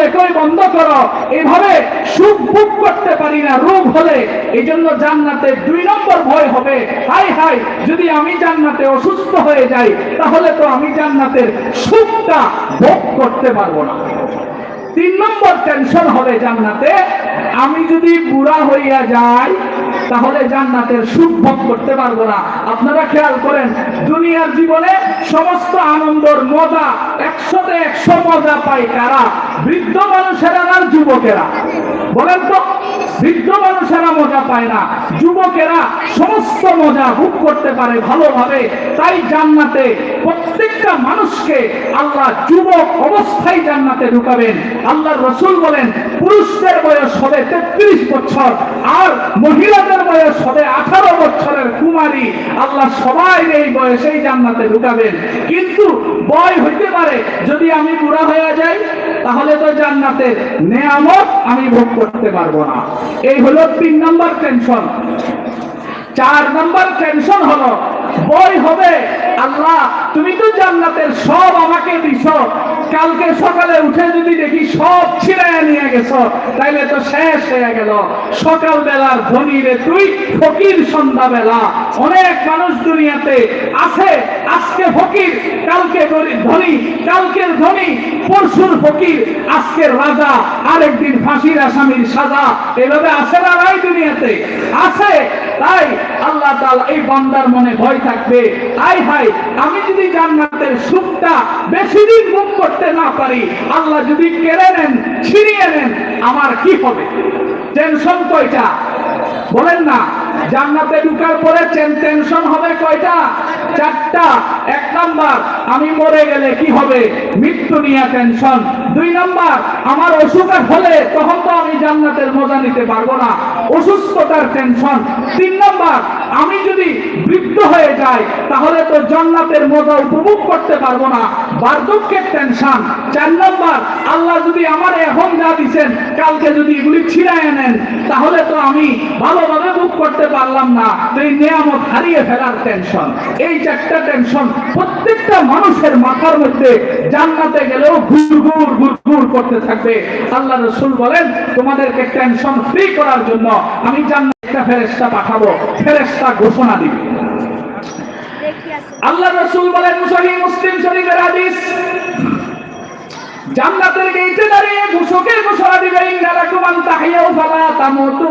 বললে কই বন্ধ করো। এইভাবে সুখ ভোগ করতে পারি না, রোগ হলে। এই জন্য জান্নাতে দুই নম্বর ভয় হবে, হাই হাই, যদি আমি জান্নাতে অসুস্থ হয়ে যাই, তাহলে তো আমি জান্নাতের সুখটা ভোগ করতে পারব না। তিন নম্বর টেনশন হবে জান্নাতে। আমি যদি বুড়া হইয়া যাই, তাহলে জান্নাতের সুখ ভোগ করতে পারব না। আপনারা খেয়াল করেন, দুনিয়ার জীবনে সমস্ত আনন্দর মজা একশোতে একশো মজা পাই কারা? বৃদ্ধ মানুষেরা আর যুবকেরা? বলেন তো বৃদ্ধ মানুষেরা মজা পায় না, যুবকেরা সমস্ত মজা ভোগ করতে পারে ভালোভাবে। তাই জান্নাতে প্রত্যেকটা মানুষকে আল্লাহ যুবক অবস্থায় জান্নাতে ঢুকাবেন। আল্লাহ রসুল বলেন, পুরুষদের বয়স হবে তেত্রিশ বছর, আর মহিলাদের বয়স হবে আঠারো বছরের কুমারী। আল্লাহ সবাই এই বয়সেই জান্নাতে ঢুকাবেন। কিন্তু বয় হইতে পারে, যদি আমি বুড়া হয়ে যাই, তাহলে তো জান্নাতে নেয়ামত আমি ভোগ করতে পারব না। এই হলো তিন নম্বর টেনশন চার নম্বর টেনশন হলো, বই হবে, আল্লাহ, তুমি তো জান্নাতের সব আমাকে দিছ। কালকে সকালে উঠে যদি দেখি সব ছিড়াইয়া নিয়ে গেছ, তাইলে তো শেষ হয়ে গেল। সকাল বেলার ধনী রে তুই, ফকির সন্ধ্যা বেলা অনেক মানুষ দুনিয়াতে আছে, আজকে ফকির, কালকে ধনী, কালকের ধনী, পরশুর ফকির, আজকের রাজা, আরেকদিন ফাঁসির আসামির সাজা। এভাবে আছে না নাই দুনিয়াতে? আছে তাই আল্লাহ তাআলা এই বান্দার মনে ভয় থাকবে। আই ভাই, আমি যদি জান্নাতের সুখটা বেশি দিন ভোগ করতে না পারি, আল্লাহ যদি কেড়ে নেন, ছিনিয়ে নেন, আমার কি হবে? টেনশন তো এটা বলেন না। জান্নাতে ঢুকার পরে টেনশন হবে কয়টা? চারটা। এক নাম্বার, আমি মরে গেলে কি হবে? মৃত্যু নিয়ে টেনশন। দুই নাম্বার, আমার অসুখ হলে তখন তো আমি জান্নাতের মজা নিতে পারব না। অসুস্থতার টেনশন। তিন নাম্বার, আমি যদি বৃদ্ধ হয়ে যাই, তাহলে তো জান্নাতের মজা উপভোগ করতে পারব না। বার্ধক্যের টেনশন। চার নাম্বার, আল্লাহ যদি আমার এখন যা দিচ্ছেন কালকে যদি এগুলি ছিড়ায় নেন, তাহলে তো আমি ভালোভাবে ভোগ করতে পারলাম না তো এই নিয়ামত হারিয়ে ফেলার টেনশন এই চারটা টেনশন প্রত্যেকটা মানুষের মাথার মধ্যে জান্নাতে গেলেও ঘুর ঘুর ঘুর ঘুর করতে থাকবে। আল্লাহ রসুল বলেন, তোমাদেরকে টেনশন ফ্রি করার জন্য আমি জান্নাতে একটা ফেরেস্তা পাঠাবো ফেরেস্তা ঘোষণা দিবে। আল্লাহ রসুল বলেন মুসলিম মুসলিম শরীফের হাদিস, জান্নাতের গেইটে দাঁড়িয়ে ঘোষকে ঘোষণা দিবে, ইন্নালাকুম আন তাহিয়াউ ফালা তামুতু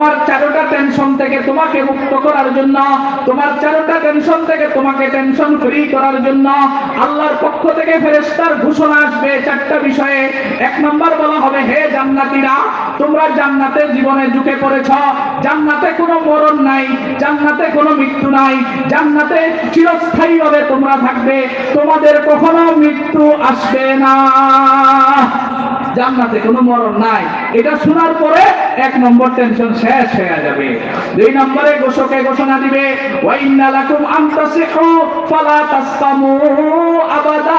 চারোটা টেনশন থেকে তোমাকে মুক্ত করার জন্য, তোমার চারোটা টেনশন থেকে তোমাকে টেনশন ফ্রি করার জন্য আল্লাহর পক্ষ থেকে ফেরেশতার ঘোষণা আসবে চারটা বিষয়ে। এক নম্বর বলা হবে, হে জান্নাতীরা, তোমরা জান্নাতে জীবনে ঝুঁকে পড়েছ। জান্নাতে কোনো মরণ নাই, জান্নাতে কোনো মৃত্যু নাই, জান্নাতে চিরস্থায়ী ভাবে তোমরা থাকবে। তোমাদের কখনো মৃত্যু আসবে না। জান্নাতে কোনো মরণ নাই। এটা শোনার পরে এক নম্বর টেনশন শেষ হয়ে যাবে। দুই নম্বরে গোসকে ঘোষণা দিবে ওয়াইন্না লাকুম আনতাসিহু ফালা তাসতামু আবাদা।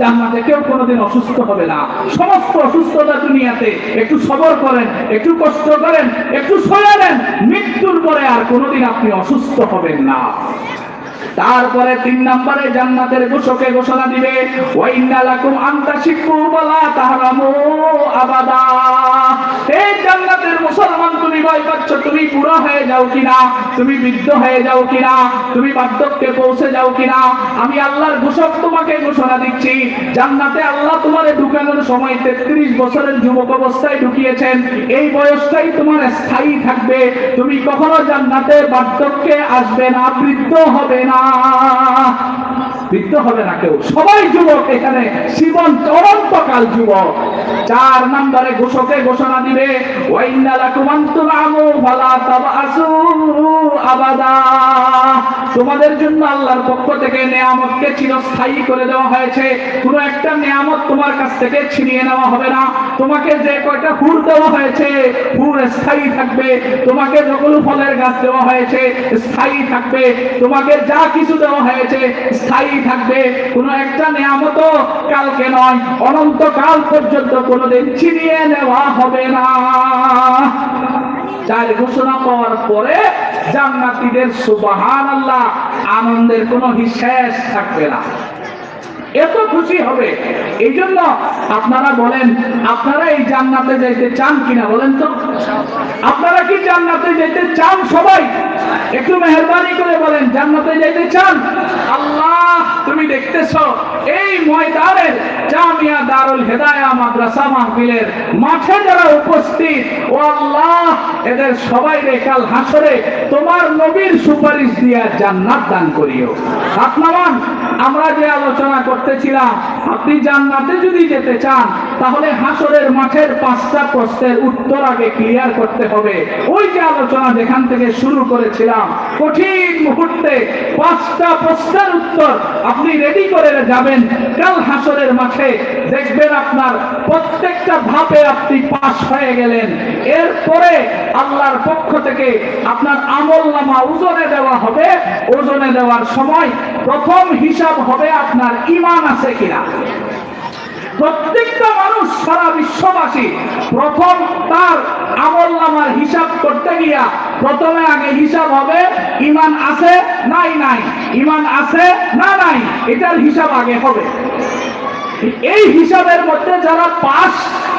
জান্নাতে কেউ কোনোদিন অসুস্থ হবে না। সমস্ত অসুস্থতা দুনিয়াতে একটু সবর করেন, একটু কষ্ট করেন, একটু সয়ালেন মৃত্যুর পরে আর কোনোদিন আপনি অসুস্থ হবেন না। তারপরে তিন নম্বরে জান্নাতের ঘোষকে ঘোষণা দিবে ওয়াইন্না লাকুম আনতা শিকু বলা তাহরামু আবাদা। তেত্রিশ বছরের যুবক অবস্থায় ঢুকিয়েছেন। এই বয়সটাই তোমার স্থায়ী থাকবে। তুমি কখনো জান্নাতে বার্ধক্যে আসবে না, বৃদ্ধ হবে না। বৃদ্ধ হবে না কেউ। সবাই যুবক এখানে জীবন অনন্তকাল যুবক। চার নম্বরে ঘোষকে ঘোষণা দিবে ফালা তোমাদের জন্য আল্লাহর পক্ষ থেকে নিয়ামতকে চিরস্থায়ী করে দেওয়া হয়েছে। কোনো একটা নিয়ামত তোমার কাছ থেকে ছিনিয়ে নেওয়া হবে না। তোমাকে যে কয়টা হুর দেওয়া হয়েছে, হুর স্থায়ী থাকবে। তোমাকে যখন ফলের গাছ দেওয়া হয়েছে, স্থায়ী থাকবে। তোমাকে যা কিছু দেওয়া হয়েছে, স্থায়ী থাকবে, কোনো একটা নিয়ামত কালকে নয়, অনন্তকাল পর্যন্ত কোনোদিন ছিনিয়ে নেওয়া হবে না। চার ঘোষণা পাওয়ার পরে জান্নাতীদের সুবহান আল্লাহ আনন্দের কোনো হিসেস থাকবে না। এত খুশি হবে। এই জন্য আপনারা বলেন, আপনারা এই জান্নাতে যাইতে চান কিনা বলেন তো? আপনারা কি জান্নাতে যেতে চান সবাই? একটু মেহরবানি করে বলেন, জান্নাতে যেতে চান? আল্লাহ তুমি দেখতেছ এই ময়দানের জামিয়া দারুল হেদায়া মাদ্রাসা মাহফিলের মাঠে যারা উপস্থিত, ও আল্লাহ, এদের সবাই রে কাল হাসরে তোমার নবীর সুপারিশ দিয়ে জান্নাত দান করিও। হাত আমরা যে আলোচনা করতেছিলাম আপনি জান্নাতে যদি যেতে চান, তাহলে হাসরের মাঠের পাঁচটা প্রশ্নের উত্তর আগে ক্লিয়ার করতে হবে। ওই যে আলোচনা যেখান থেকে শুরু করেছিলাম, কঠিন মুহূর্তে পাঁচটা প্রশ্নের উত্তর আপনি রেডি করে যাবেন। কাল হাসরের মাঠে দেখবেন আপনার প্রত্যেকটা ধাপে আপনি পাশ হয়ে গেলেন। এরপরে আল্লাহর পক্ষ থেকে আপনার আমল নামা ওজনে দেওয়া হবে। ওজনে দেওয়ার সময় প্রথম হিসাব হবে আপনার ইমান আছে কিনা। প্রত্যেকটা মানুষ সারা বিশ্ববাসী প্রথম তার আমল নামার হিসাব করতে গিয়া প্রথমে আগে হিসাব হবে, ইমান আছে নাই নাই, ইমান আছে না নাই, এটার হিসাব আগে হবে। এই হিসাবের মধ্যে যারা পাস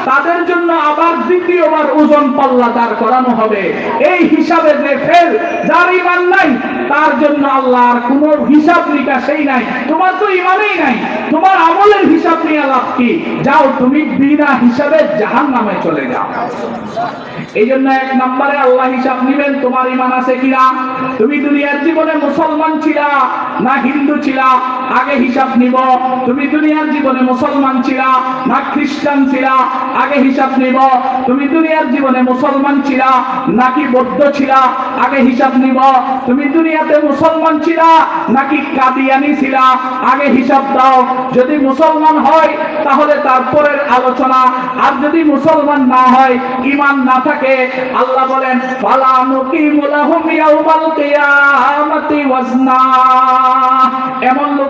তাদের জন্য আবার দ্বিতীয়বার ওজন পাল্লা দাঁড় করানো হবে। এই হিসাবে যে ফেল, যার ইমান নাই, তার জন্য আল্লাহর কোনো হিসাব নিকাশেই নাই। তোমার তো ইমানেই নাই। তোমার আমলের হিসাব নিয়ে লাভ কি? যাও তুমি বিনা হিসাবে জাহান নামে চলে যাও। এই জন্য এক নম্বরে আল্লাহ হিসাব নিবেন, তোমার ইমান আছে কিনা? তুমি দুনিয়ার জীবনে মুসলমান ছিলা না হিন্দু ছিলা? আগে হিসাব নিব। তুমি দুনিয়ার জীবনে মুসলমান ছিলা না খ্রিস্টান ছিলা? আগে হিসাব নিব। তুমি দুনিয়ার জীবনে মুসলমান ছিলা নাকি বৌদ্ধ ছিলা? আগে হিসাব নিব। তুমি দুনিয়াতে মুসলমান ছিলা নাকি কাদিয়ানি ছিলা? আগে হিসাব দাও। যদি মুসলমান হয়, তাহলে তারপরের আলোচনা। আর যদি মুসলমান না হয় ইমান না থাকে, আল্লাহ বলেন, ফালা নুকিমু লাহুম ইয়াউমাল কিয়ামাতি ওয়াজনা।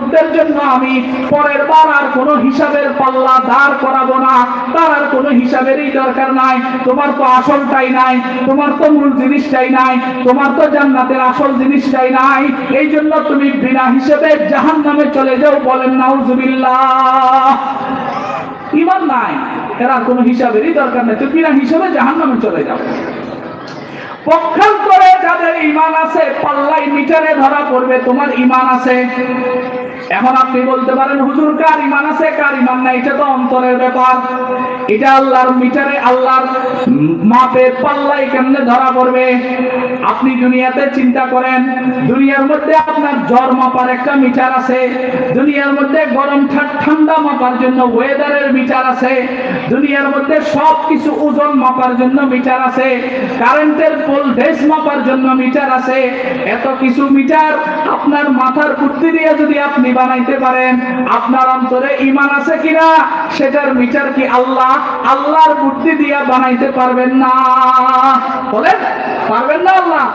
লোকদের জন্য আমি পরের বার আর কোনো হিসাবের পাল্লা দাঁড় করাবো না। তার আর কোনো হিসাবেরই দরকার নাই। তোমার তো আসলটাই নাই, তোমার তো মূল জিনিসটাই নাই, তোমার তো জান্নাতের আসল জিনিসটাই নাই। এই জন্য তুমি বিনা হিসেবে জাহান নামে চলে যাও বলেন, নাউজুবিল্লাহ। ইমান নাই, এরা কোনো হিসাবেরই দরকার নেই। তুমি বিনা হিসাবে জাহান নামে চলে যাও। পক্ষান্তরে যাদের ইমান আছে পাল্লাই মিটারে ধরা পড়বে, তোমার ইমান আছে। এখন আপনি বলতে পারেন, হুজুর, কার ইমান আছে, কার ইমান নাই? এটা তো অন্তরের ব্যাপার। এটা আল্লাহর মিটারে, আল্লাহর মাপের পাল্লাই কেমনে ধরা পড়বে? আপনি দুনিয়াতে চিন্তা করেন, দুনিয়ার মধ্যে আপনার জ্বর মাপার একটা মিটার আছে, দুনিয়ার মধ্যে গরম ঠান্ডা মাপার জন্য ওয়েদারের মিটার আছে, দুনিয়ার মধ্যে সব কিছু ওজন মাপার জন্য মিটার আছে, কারেন্টের ভোল্টেজ মাপার জন্য মিটার আছে। এত কিছু মিটার আপনার মাথার বুদ্ধি দিয়ে যদি আপনি বানাইতে পারেন? আপনার অন্তরে ইমান আছে কিনা? সেটার মিটার কি আল্লাহ আল্লাহর বুদ্ধি দিয়ে বানাইতে পারবেন না? বলেন, পারবেন না আল্লাহ?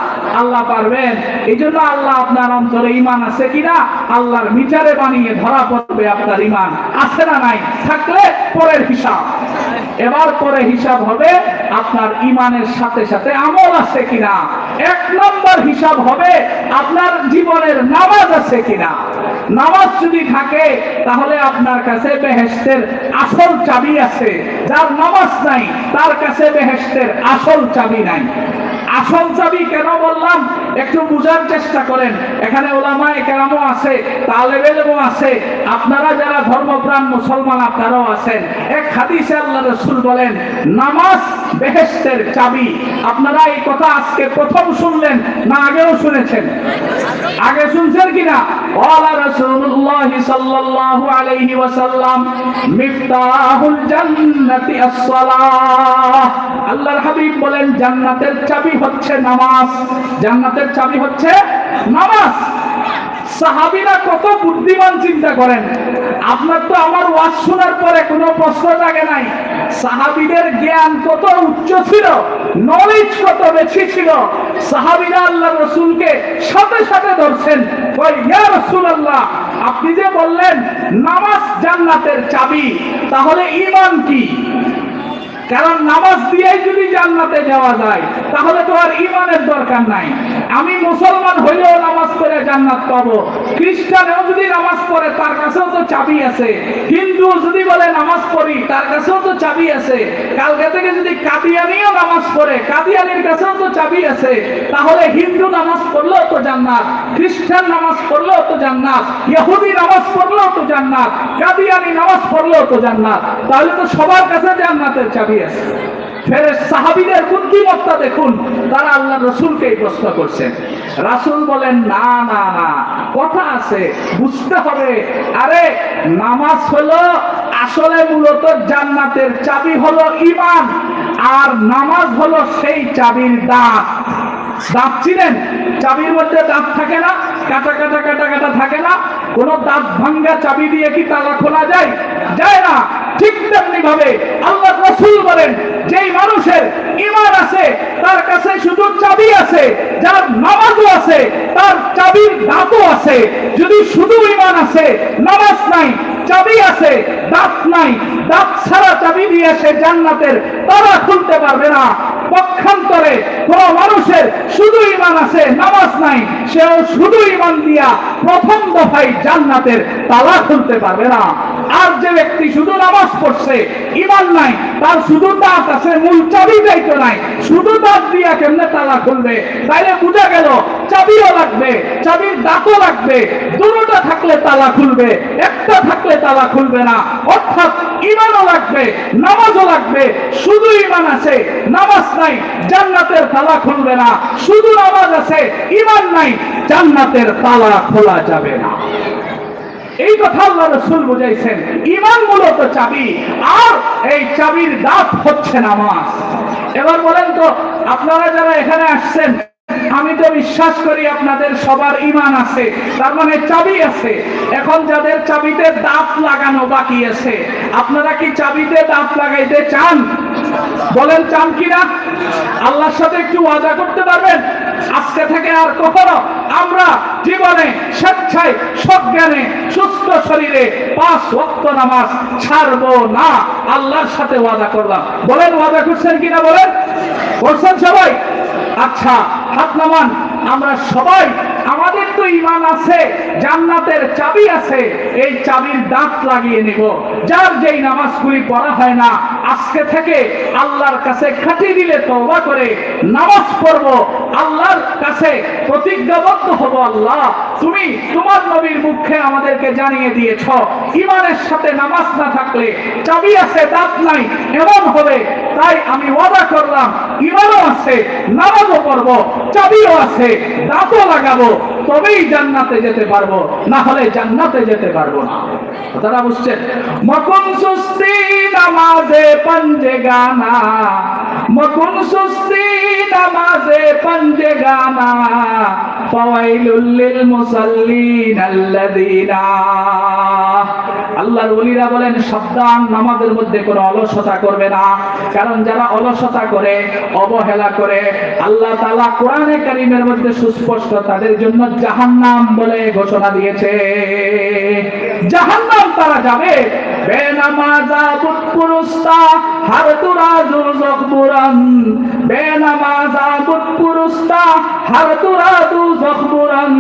আল্লাহ পারবেন। এই জন্য আল্লাহ আপনার অন্তরে ইমান আছে কিনা? আল্লাহর মিটারে বানিয়ে ধরা পড়বে আপনার ইমান আছে না নাই? থাকলে পরের হিসাব। এবার পরে হিসাব হবে আপনার ইমানের সাথে সাথে আমল আছে কিনা? এক নম্বর হিসাব হবে, আপনার জীবনের নামাজ আছে কিনা? নামাজ যদি থাকে, তাহলে আপনার কাছে বেহেস্তের আসল চাবি আছে। যার নামাজ নাই, তার কাছে বেহেস্তের আসল চাবি নাই। আসল চাবি কেন বললাম? একটু বুঝার চেষ্টা করেন। এখানে ওলামায় কেরামও আছে, তালেবেলও আছে। আপনারা যারা ধর্মপ্রাণ মুসলমান, আপনারাও আছেন। এক হাদিসে আল্লাহ রসুল বলেন, নামাজ বেহেস্তের চাবি। আপনারা এই কথা আজকে প্রথম শুনলেন না আগেও শুনেছেন? আগে শুনছেন কিনা? ওয়ালা রাসূলুল্লাহ সাল্লাল্লাহু আলাইহি ওয়াসাল্লাম, মিফতাহুল জান্নাতি আস-সালাহ। আল্লাহর হাবিব বলেন, জান্নাতের চাবি হচ্ছে নামাজ। জান্নাতের চাবি হচ্ছে নামাজ। সাহাবীরা কত বুদ্ধিমান চিন্তা করেন। আপনার তো আমার ওয়াজ শোনার পরে কোনো প্রশ্ন জাগে নাই। সাহাবীদের জ্ঞান কত উচ্চ ছিল নলেজ কত বেশি ছিল। সাহাবীরা আল্লাহ রসুলকে সাথে সাথে ধরছেন। ওই ইয়া রাসূলুল্লাহ, আপনি যে বললেন নামাজ জান্নাতের চাবি, তাহলে ইমান কি? কারণ নামাজ দিয়েই যদি জান্নাতে যাওয়া যায়, তাহলে তো আর ইমানের দরকার নাই। আমি মুসলমান হইলেও নামাজ পড়ে জান্নাত পাবো। খ্রিস্টানেও যদি নামাজ পড়ে, তার কাছেও তো চাবি আছে। হিন্দু যদি বলে নামাজ পড়ি, তার কাছেও তো চাবি আছে। কালকে থেকে যদি কাদিয়ানিও নামাজ পড়ে, কাদিয়ানির কাছেও তো চাবি আছে। তাহলে হিন্দু নামাজ পড়লেও তো জান্নাত, খ্রিস্টান নামাজ পড়লেও তো জান্নাত, ইহুদি নামাজ পড়লেও তো জান্নাত, কাদিয়ানি নামাজ পড়লেও তো জান্নাত। তাহলে তো সবার কাছে জান্নাতের চাবি আছে। ফেরে সাহাবিদের বুদ্ধিমত্তা দেখুন, তারা আল্লাহ রসুলকে এই প্রশ্ন করছেন। রাসূল বলেন, না না না, কথা আছে, বুঝতে হবে। আরে, নামাজ হলো, আসলে মূলত জান্নাতের চাবি হলো ঈমান, আর নামাজ হলো সেই চাবির দাঁত। দাঁত ছিলেন চাবির মধ্যে দাঁত থাকে না, কাটা কাটা কাটা কাটা থাকে না। কোন দাঁত ভাঙ্গা চাবি দিয়ে কি তালা খোলা যায়? যায় না। ঠিক তেমনি ভাবে আল্লাহ রসুল বলেন যেই মানুষের ইমান আছে, তার কাছে শুধু চাবি আছে, যার নামাজও আছে, তার চাবির দাঁতও আছে। যদি শুধু ইমান আছে, নামাজ নাই, চাবি আছে, দাঁত নাই, দাঁত ছাড়া চাবি দিয়ে সে জান্নাতের তারা খুলতে পারবে না। পক্ষান্তরে কোন মানুষের শুধু ইমান আছে, নামাজ নাই, সেও শুধু ইমান দিয়া প্রথম দফায় জান্নাতের তালা খুলতে পারবে না। আর যে ব্যক্তি শুধু নামাজ পড়ছে ইমান নাই, তার শুধু দাঁত আছে, মূল চাবিটাই তো নাই। শুধু দাঁত দিয়া কেমনে তালা খুলবে? তাইলে বোঝা গেল, চাবিও লাগবে, চাবির দাঁতও লাগবে। দুটোটা থাকলে তালা খুলবে, একটা থাকলে তালা খুলবে না। অর্থাৎ ইমানও লাগবে, নামাজও লাগবে, শুধু ইমান আছে, নামাজ নাই, জান্নাতের তালা খুলবে না। শুধু নামাজ আছে ইমান নাই, জান্নাতের তালা খোলা যাবে না। এই কথা আল্লাহ রসুল বুঝাইছেন। ইমান মূলত চাবি, আর এই চাবির দাঁত হচ্ছে নামাজ। এবার বলেন তো, আপনারা যারা এখানে আসছেন, আমি তো বিশ্বাস করি আপনাদের সবার ইমান আছে, তার মানে চাবি আছে। এখন যাদের চাবিতে দাঁত লাগানো বাকি আছে, আপনারা কি চাবিতে দাঁত লাগাইতে চান? বলেন চান কিনা? আল্লাহর সাথে একটু ওয়াদা করতে পারবেন? আজকে থেকে আর কখনো আমরা জীবনে স্বেচ্ছায়, সজ্ঞানে, সুস্থ শরীরে পাঁচ ওয়াক্ত নামাজ ছাড়বো না। আল্লাহর সাথে ওয়াদা করলাম। বলেন, ওয়াদা করছেন কিনা বলেন? করছেন সবাই? আচ্ছা হাত নামান, আমরা সবাই তো ইমান আছে, জান্নাতের চাবি আছে, এই চাবির দাঁত লাগিয়ে নিব। যার যেই নামাজগুলি পড়া হয় না, আজকে থেকে আল্লাহর কাছে খাটিয়ে দিলে তওবা করে নামাজ পড়ব। আল্লাহর কাছে প্রতিজ্ঞাবদ্ধ হব আল্লাহ। তুমি তোমার নবীর মুখে আমাদেরকে জানিয়ে দিয়েছ ইমানের সাথে নামাজ না থাকলে চাবি আছে, দাঁত নাই, এমন হবে। তাই আমি ওয়াদা করলাম ইমানও আছে, নামাজও পড়ব, চাবিও আছে, দাঁতও লাগাবো, তবেই জান্নাতে যেতে পারব, না হলে জান্নাতে যেতে পারব না। তারা বুঝছেন? মকন সুস্তি নামাজে পঞ্জে গানা, মকন সুস্তি নামাজে পঞ্জে গানা। ফাওয়াইলুল লিল ওলিরা বলেন, সাবধান, নামাজের মধ্যে কোনো অলসতা করবে না। কারণ যারা অলসতা করে, অবহেলা করে, আল্লাহ তাআলা কোরআনে কারীমের মধ্যে সুস্পষ্ট তাদের জন্য জাহান্নাম বলে ঘোষণা দিয়েছে। জাহান্নাম তারা যাবে বেনামাজা বুৎপুরুস্তা হার তুরা দুজক বুরান বেনামাজা বুৎপুরুস্তা হার তুরা দুজক বুরান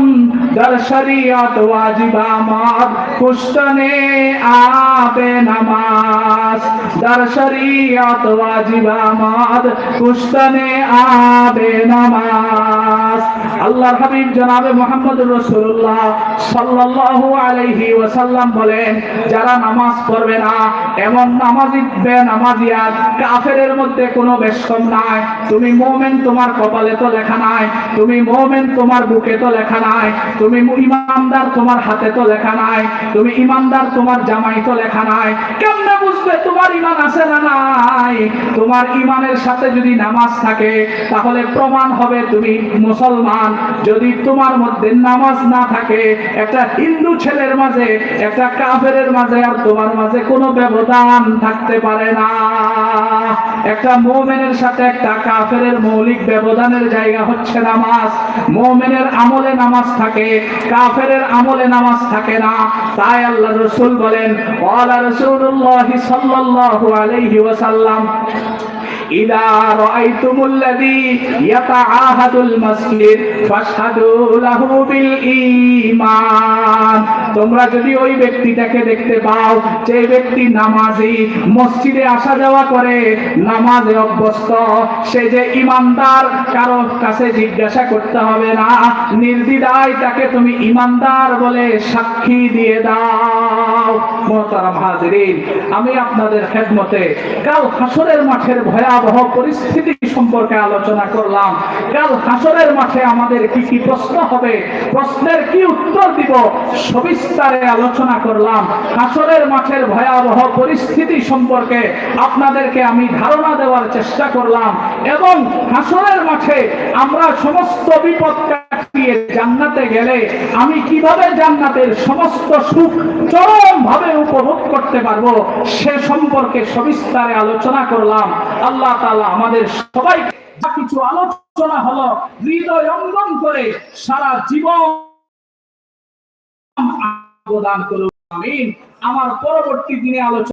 در شریعت واجب آمد کشتن آب نماز در شریعت واجب آمد کشتن آب نماز আল্লাহর হাবিব জনাবে মোহাম্মদ রসুল্লাহ সাল্লাল্লাহু আলাইহি ওয়াসাল্লাম বলেন, যারা নামাজ পড়বে না, এমন নামাজি বে নামাজিয়াত কাফেরের মধ্যে কোনো বেশ কম নাই। তুমি মুমিন, তোমার কপালে তো লেখা নাই। তুমি মুমিন, তোমার বুকে তো লেখা নাই। তুমি ইমানদার, তোমার হাতে তো লেখা নাই। তুমি ইমানদার, তোমার জামাই তো লেখা নাই। কেমনে বুঝবে তোমার ইমান আছে না নাই? তোমার ইমানের সাথে যদি নামাজ থাকে, তাহলে প্রমাণ হবে তুমি মুসলমান। যদি তোমার মধ্যে নামাজ না থাকে একটা হিন্দু ছেলের মাঝে একটা কাফেরের মাঝে আর তোমার মাঝে কোনো ব্যবধান থাকতে পারে না একটা মোমেনের সাথে একটা কাফেরের মৌলিক ব্যবধানের জায়গা হচ্ছে নামাজ মোমেনের আমলে নামাজ থাকে কাফেরের আমলে নামাজ থাকে না তাই আল্লাহ রসুল বলেন ওয়ালা রাসূলুল্লাহ সাল্লাল্লাহু আলাইহি ওয়াসাল্লাম إذا رأيتم الذي يتعاهد المسجد فاشهدوا له بالإيمان তোমরা যদি ওই ব্যক্তিটাকে দেখতে পাও, যে ব্যক্তি নামাজি, মসজিদে আসা যাওয়া করে, নামাজে অভ্যস্ত, সে যে ইমানদার কারও কাছে জিজ্ঞাসা করতে হবে না নির্দ্বিধায় তাকে তুমি ইমানদার বলে সাক্ষী দিয়ে দাও। মোহতারাম হাজিরিন, আমি আপনাদের খেদমতে কাল হাসরের মাঠের ভয়াবহ পরিস্থিতি সম্পর্কে আলোচনা করলাম। কাল হাসরের মাঠে আমাদের কি কি প্রশ্ন হবে? প্রশ্নের কি উত্তর দিব? সবিস্তারে আলোচনা করলাম। হাসরের মাঠের ভয়াবহ পরিস্থিতি সম্পর্কে আপনাদেরকে আমি ধারণা দেওয়ার চেষ্টা করলাম এবং হাসরের মাঠে আমরা সমস্ত বিপদ কাটিয়ে জান্নাতে গেলে আমি কীভাবে জান্নাতের সমস্ত সুখ চরম ভাবে উপভোগ করতে পারব সে সম্পর্কে সবিস্তারে আলোচনা করলাম। আল্লাহ তাআলা আমাদের সবাই কিছু আলোচনা হলো হৃদয় অঙ্গন করে সারা জীবন অবদান করুন আমি আমার পরবর্তী দিনে আলোচনা